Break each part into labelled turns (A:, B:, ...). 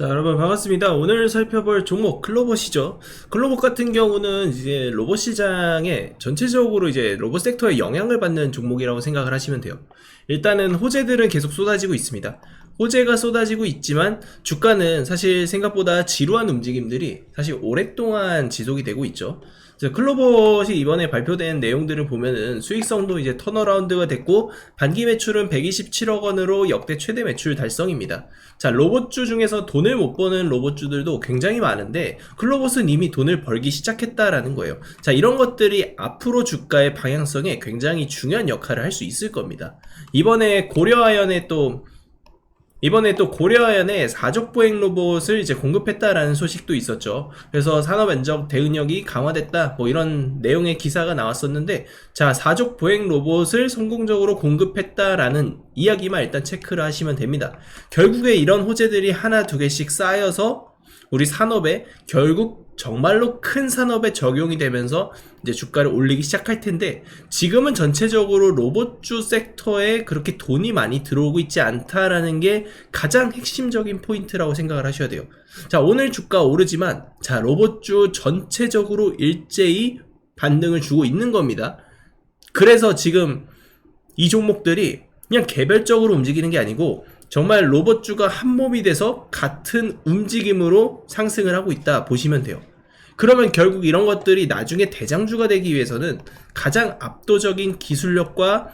A: 자, 여러분 반갑습니다. 오늘 살펴볼 종목 클로봇이죠. 클로봇 같은 경우는 이제 로봇 시장에 전체적으로 이제 로봇 섹터에 영향을 받는 종목이라고 생각을 하시면 돼요. 일단은 호재들은 계속 쏟아지고 있습니다. 호재가 쏟아지고 있지만 주가는 사실 생각보다 지루한 움직임들이 사실 오랫동안 지속이 되고 있죠. 클로봇이 이번에 발표된 내용들을 보면은 수익성도 이제 턴어라운드가 됐고 반기 매출은 127억 원으로 역대 최대 매출 달성입니다. 자, 로봇주 중에서 돈을 못 버는 로봇주들도 굉장히 많은데 클로봇은 이미 돈을 벌기 시작했다라는 거예요. 자, 이런 것들이 앞으로 주가의 방향성에 굉장히 중요한 역할을 할 수 있을 겁니다. 이번에 고려아연의 또 이번에 또 고려아연에 사족 보행 로봇을 이제 공급했다라는 소식도 있었죠. 그래서 산업 면적 대응력이 강화됐다. 뭐 이런 내용의 기사가 나왔었는데 자, 사족 보행 로봇을 성공적으로 공급했다라는 이야기만 일단 체크를 하시면 됩니다. 결국에 이런 호재들이 하나 두 개씩 쌓여서 우리 산업에 결국 정말로 큰 산업에 적용이 되면서 이제 주가를 올리기 시작할 텐데 지금은 전체적으로 로봇주 섹터에 그렇게 돈이 많이 들어오고 있지 않다라는 게 가장 핵심적인 포인트라고 생각을 하셔야 돼요. 자, 오늘 주가 오르지만 자, 로봇주 전체적으로 일제히 반등을 주고 있는 겁니다. 그래서 지금 이 종목들이 그냥 개별적으로 움직이는 게 아니고 정말 로봇주가 한 몸이 돼서 같은 움직임으로 상승을 하고 있다 보시면 돼요. 그러면 결국 이런 것들이 나중에 대장주가 되기 위해서는 가장 압도적인 기술력과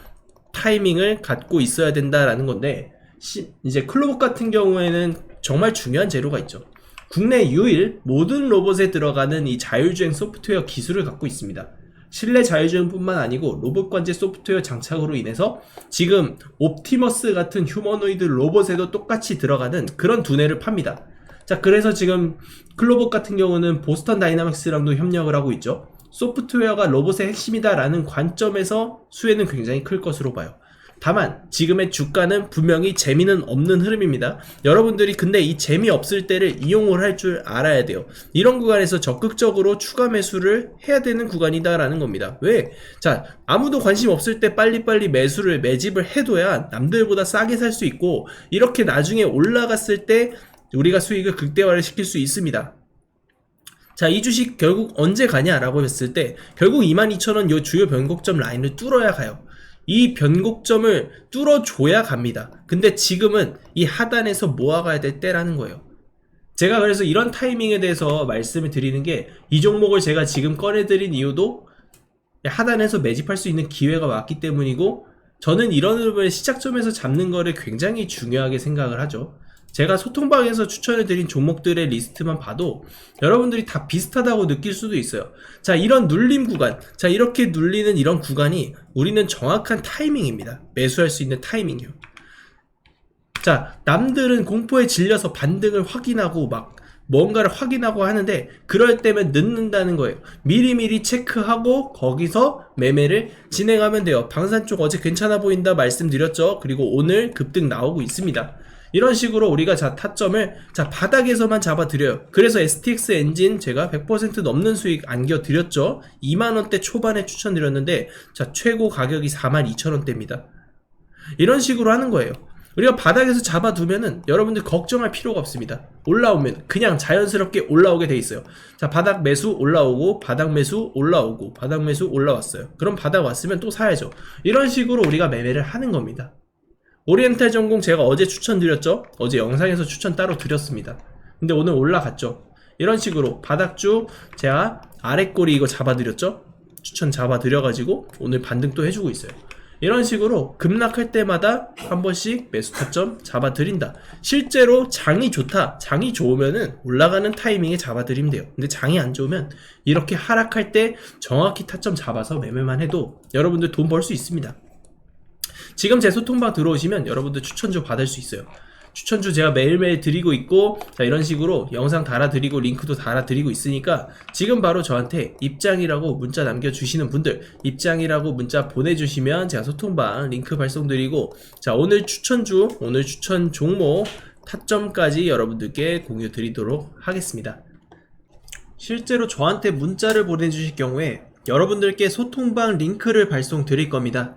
A: 타이밍을 갖고 있어야 된다라는 건데 시- 이제 클로봇 같은 경우에는 정말 중요한 재료가 있죠. 국내 유일 모든 로봇에 들어가는 이 자율주행 소프트웨어 기술을 갖고 있습니다. 실내 자율주행뿐만 아니고 로봇 관제 소프트웨어 장착으로 인해서 지금 옵티머스 같은 휴머노이드 로봇에도 똑같이 들어가는 그런 두뇌를 팝니다. 자, 그래서 지금 클로봇 같은 경우는 보스턴 다이나믹스랑도 협력을 하고 있죠. 소프트웨어가 로봇의 핵심이다라는 관점에서 수혜는 굉장히 클 것으로 봐요. 다만 지금의 주가는 분명히 재미는 없는 흐름입니다. 여러분들이 근데 이 재미 없을 때를 이용을 할 줄 알아야 돼요. 이런 구간에서 적극적으로 추가 매수를 해야 되는 구간이다라는 겁니다. 왜? 자, 아무도 관심 없을 때 빨리빨리 매수를 매집을 해둬야 남들보다 싸게 살 수 있고 이렇게 나중에 올라갔을 때 우리가 수익을 극대화를 시킬 수 있습니다. 자, 이 주식 결국 언제 가냐라고 했을 때 결국 22,000원 요 주요 변곡점 라인을 뚫어야 가요. 이 변곡점을 뚫어줘야 갑니다. 근데 지금은 이 하단에서 모아가야 될 때라는 거예요. 제가 그래서 이런 타이밍에 대해서 말씀을 드리는 게 이 종목을 제가 지금 꺼내드린 이유도 하단에서 매집할 수 있는 기회가 왔기 때문이고 저는 이런 흐름을 시작점에서 잡는 거를 굉장히 중요하게 생각을 하죠. 제가 소통방에서 추천해드린 종목들의 리스트만 봐도 여러분들이 다 비슷하다고 느낄 수도 있어요. 자, 이런 눌림 구간. 자, 이렇게 눌리는 이런 구간이 우리는 정확한 타이밍입니다. 매수할 수 있는 타이밍이요. 자, 남들은 공포에 질려서 반등을 확인하고 막 뭔가를 확인하고 하는데 그럴 때면 늦는다는 거예요. 미리미리 체크하고 거기서 매매를 진행하면 돼요. 방산 쪽 어제 괜찮아 보인다 말씀드렸죠. 그리고 오늘 급등 나오고 있습니다. 이런 식으로 우리가 자 타점을 자 바닥에서만 잡아드려요. 그래서 STX 엔진 제가 100% 넘는 수익 안겨드렸죠. 2만원대 초반에 추천드렸는데 자 최고 가격이 42,000원대입니다. 이런 식으로 하는 거예요. 우리가 바닥에서 잡아두면은 여러분들 걱정할 필요가 없습니다. 올라오면 그냥 자연스럽게 올라오게 돼 있어요. 자, 바닥 매수 올라오고, 바닥 매수 올라오고, 바닥 매수 올라왔어요. 그럼 바닥 왔으면 또 사야죠. 이런 식으로 우리가 매매를 하는 겁니다. 오리엔탈 전공 제가 어제 추천드렸죠? 어제 영상에서 추천 따로 드렸습니다. 근데 오늘 올라갔죠? 이런 식으로 바닥주 제가 아래 꼬리 이거 잡아드렸죠? 추천 잡아드려가지고 오늘 반등 또 해주고 있어요. 이런 식으로 급락할 때마다 한 번씩 매수 타점 잡아드린다. 실제로 장이 좋다. 장이 좋으면은 올라가는 타이밍에 잡아드리면 돼요. 근데 장이 안 좋으면 이렇게 하락할 때 정확히 타점 잡아서 매매만 해도 여러분들 돈 벌 수 있습니다. 지금 제 소통방 들어오시면 여러분들 추천주 받을 수 있어요. 추천주 제가 매일매일 드리고 있고 자 이런 식으로 영상 달아드리고 링크도 달아드리고 있으니까 지금 바로 저한테 입장이라고 문자 남겨주시는 분들 입장이라고 문자 보내주시면 제가 소통방 링크 발송드리고 자 오늘 추천주 오늘 추천 종목 타점까지 여러분들께 공유 드리도록 하겠습니다. 실제로 저한테 문자를 보내주실 경우에 여러분들께 소통방 링크를 발송 드릴 겁니다.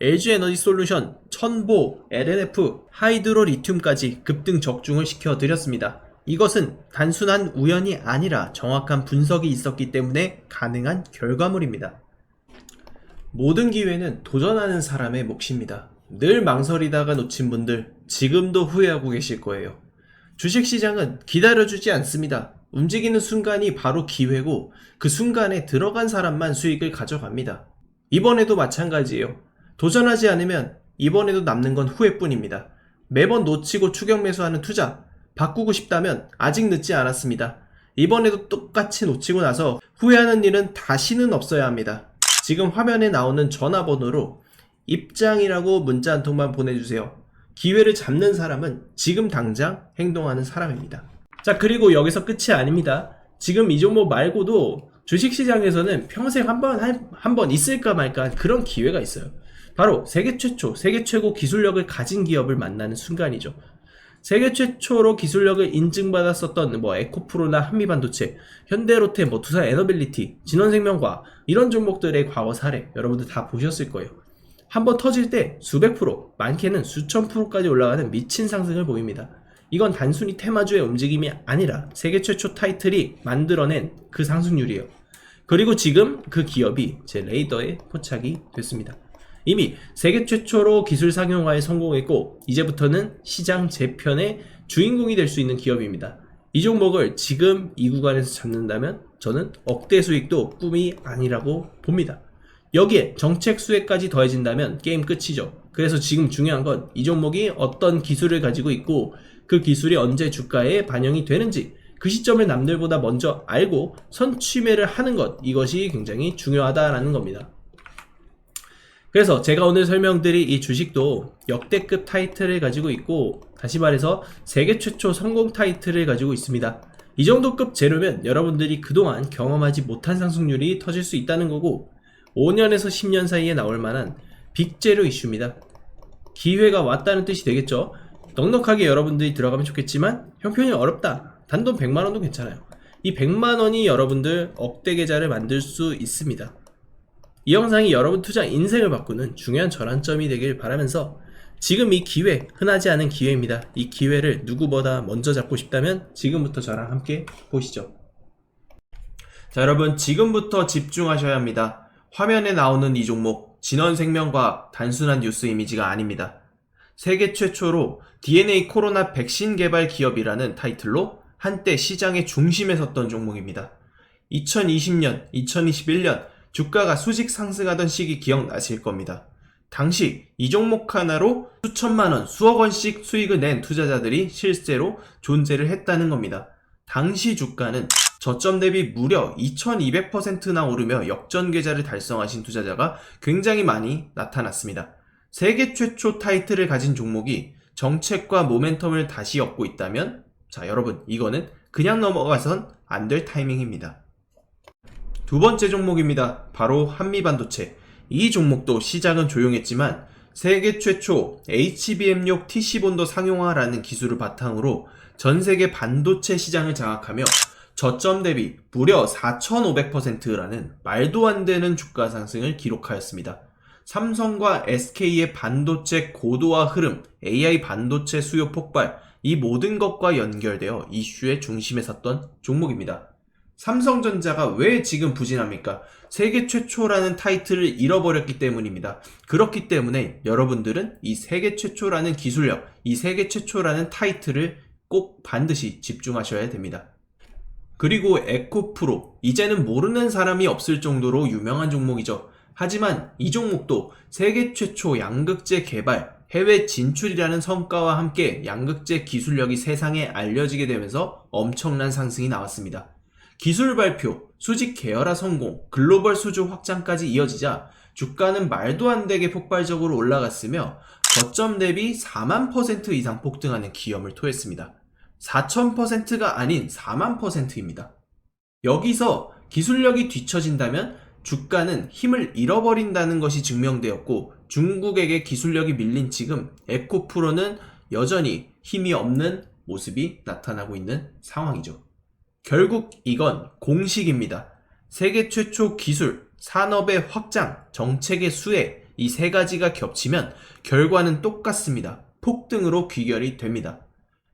A: LG 에너지 솔루션, 천보, LNF, 하이드로 리튬까지 급등 적중을 시켜드렸습니다. 이것은 단순한 우연이 아니라 정확한 분석이 있었기 때문에 가능한 결과물입니다. 모든 기회는 도전하는 사람의 몫입니다. 늘 망설이다가 놓친 분들 지금도 후회하고 계실 거예요. 주식시장은 기다려주지 않습니다. 움직이는 순간이 바로 기회고 그 순간에 들어간 사람만 수익을 가져갑니다. 이번에도 마찬가지예요. 도전하지 않으면 이번에도 남는 건 후회뿐입니다. 매번 놓치고 추격 매수하는 투자 바꾸고 싶다면 아직 늦지 않았습니다. 이번에도 똑같이 놓치고 나서 후회하는 일은 다시는 없어야 합니다. 지금 화면에 나오는 전화번호로 입장이라고 문자 한 통만 보내주세요. 기회를 잡는 사람은 지금 당장 행동하는 사람입니다. 자, 그리고 여기서 끝이 아닙니다. 지금 이 종목 말고도 주식시장에서는 평생 한 번, 한번 있을까 말까 그런 기회가 있어요. 바로 세계 최초, 세계 최고 기술력을 가진 기업을 만나는 순간이죠. 세계 최초로 기술력을 인증받았었던 뭐 에코프로나 한미반도체, 현대로테, 뭐 두산 에너빌리티, 진원생명과 이런 종목들의 과거 사례 여러분들 다 보셨을 거예요. 한번 터질 때 수백 프로, 많게는 수천 프로까지 올라가는 미친 상승을 보입니다. 이건 단순히 테마주의 움직임이 아니라 세계 최초 타이틀이 만들어낸 그 상승률이에요. 그리고 지금 그 기업이 제 레이더에 포착이 됐습니다. 이미 세계 최초로 기술 상용화에 성공했고 이제부터는 시장 재편의 주인공이 될 수 있는 기업입니다. 이 종목을 지금 이 구간에서 잡는다면 저는 억대 수익도 꿈이 아니라고 봅니다. 여기에 정책 수혜까지 더해진다면 게임 끝이죠. 그래서 지금 중요한 건 이 종목이 어떤 기술을 가지고 있고 그 기술이 언제 주가에 반영이 되는지 그 시점을 남들보다 먼저 알고 선취매를 하는 것 이것이 굉장히 중요하다라는 겁니다. 그래서 제가 오늘 설명드릴 이 주식도 역대급 타이틀을 가지고 있고 다시 말해서 세계 최초 성공 타이틀을 가지고 있습니다. 이 정도 급 재료면 여러분들이 그동안 경험하지 못한 상승률이 터질 수 있다는 거고 5년에서 10년 사이에 나올 만한 빅재료 이슈입니다. 기회가 왔다는 뜻이 되겠죠. 넉넉하게 여러분들이 들어가면 좋겠지만 형편이 어렵다. 단돈 100만원도 괜찮아요. 이 100만원이 여러분들 억대 계좌를 만들 수 있습니다. 이 영상이 여러분 투자 인생을 바꾸는 중요한 전환점이 되길 바라면서 지금 이 기회, 흔하지 않은 기회입니다. 이 기회를 누구보다 먼저 잡고 싶다면 지금부터 저랑 함께 보시죠. 자, 여러분, 지금부터 집중하셔야 합니다. 화면에 나오는 이 종목, 진원생명과학 단순한 뉴스 이미지가 아닙니다. 세계 최초로 DNA 코로나 백신 개발 기업이라는 타이틀로 한때 시장의 중심에 섰던 종목입니다. 2020년, 2021년 주가가 수직 상승하던 시기 기억나실 겁니다. 당시 이 종목 하나로 수천만 원, 수억 원씩 수익을 낸 투자자들이 실제로 존재를 했다는 겁니다. 당시 주가는 저점 대비 무려 2200%나 오르며 역전 계좌를 달성하신 투자자가 굉장히 많이 나타났습니다. 세계 최초 타이틀을 가진 종목이 정책과 모멘텀을 다시 얻고 있다면 자 여러분 이거는 그냥 넘어가선 안 될 타이밍입니다. 두 번째 종목입니다. 바로 한미반도체. 이 종목도 시작은 조용했지만 세계 최초 HBM6 TC본도 상용화라는 기술을 바탕으로 전 세계 반도체 시장을 장악하며 저점 대비 무려 4,500%라는 말도 안 되는 주가 상승을 기록하였습니다. 삼성과 SK의 반도체 고도화 흐름, AI 반도체 수요 폭발, 이 모든 것과 연결되어 이슈의 중심에 섰던 종목입니다. 삼성전자가 왜 지금 부진합니까? 세계 최초라는 타이틀을 잃어버렸기 때문입니다. 그렇기 때문에 여러분들은 이 세계 최초라는 기술력, 이 세계 최초라는 타이틀을 꼭 반드시 집중하셔야 됩니다. 그리고 에코프로, 이제는 모르는 사람이 없을 정도로 유명한 종목이죠. 하지만 이 종목도 세계 최초 양극재 개발, 해외 진출이라는 성과와 함께 양극재 기술력이 세상에 알려지게 되면서 엄청난 상승이 나왔습니다. 기술 발표, 수직 계열화 성공, 글로벌 수주 확장까지 이어지자 주가는 말도 안 되게 폭발적으로 올라갔으며 거점 대비 4만 퍼센트 이상 폭등하는 기염을 토했습니다. 4,000%가 아닌 4만 퍼센트입니다. 여기서 기술력이 뒤처진다면 주가는 힘을 잃어버린다는 것이 증명되었고 중국에게 기술력이 밀린 지금 에코프로는 여전히 힘이 없는 모습이 나타나고 있는 상황이죠. 결국 이건 공식입니다. 세계 최초 기술, 산업의 확장, 정책의 수혜 이 세 가지가 겹치면 결과는 똑같습니다. 폭등으로 귀결이 됩니다.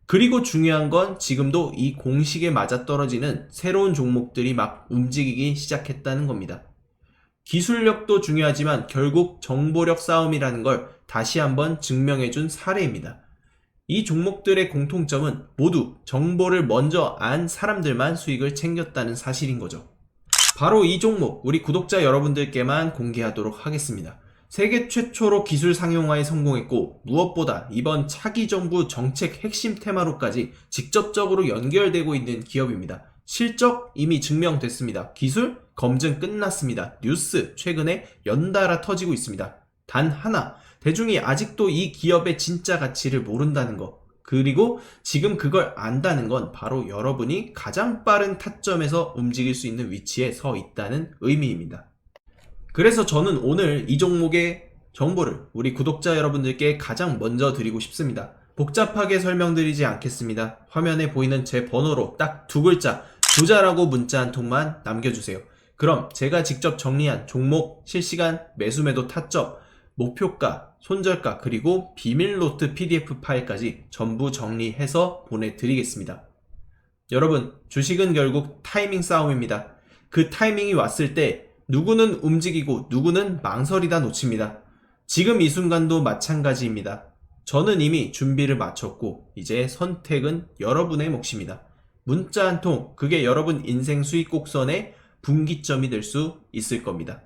A: 그리고 중요한 건 지금도 이 공식에 맞아떨어지는 새로운 종목들이 막 움직이기 시작했다는 겁니다. 기술력도 중요하지만 결국 정보력 싸움이라는 걸 다시 한번 증명해준 사례입니다. 이 종목들의 공통점은 모두 정보를 먼저 안 사람들만 수익을 챙겼다는 사실인 거죠. 바로 이 종목 우리 구독자 여러분들께만 공개하도록 하겠습니다. 세계 최초로 기술 상용화에 성공했고 무엇보다 이번 차기 정부 정책 핵심 테마로까지 직접적으로 연결되고 있는 기업입니다. 실적 이미 증명됐습니다. 기술 검증 끝났습니다. 뉴스 최근에 연달아 터지고 있습니다. 단 하나 대중이 아직도 이 기업의 진짜 가치를 모른다는 거 그리고 지금 그걸 안다는 건 바로 여러분이 가장 빠른 타점에서 움직일 수 있는 위치에 서 있다는 의미입니다. 그래서 저는 오늘 이 종목의 정보를 우리 구독자 여러분들께 가장 먼저 드리고 싶습니다. 복잡하게 설명드리지 않겠습니다. 화면에 보이는 제 번호로 딱 두 글자, 부자라고 문자 한 통만 남겨주세요. 그럼 제가 직접 정리한 종목, 실시간, 매수매도 타점, 목표가, 손절가, 그리고 비밀 노트 PDF 파일까지 전부 정리해서 보내드리겠습니다. 여러분, 주식은 결국 타이밍 싸움입니다. 그 타이밍이 왔을 때 누구는 움직이고 누구는 망설이다 놓칩니다. 지금 이 순간도 마찬가지입니다. 저는 이미 준비를 마쳤고 이제 선택은 여러분의 몫입니다. 문자 한 통, 그게 여러분 인생 수익 곡선의 분기점이 될 수 있을 겁니다.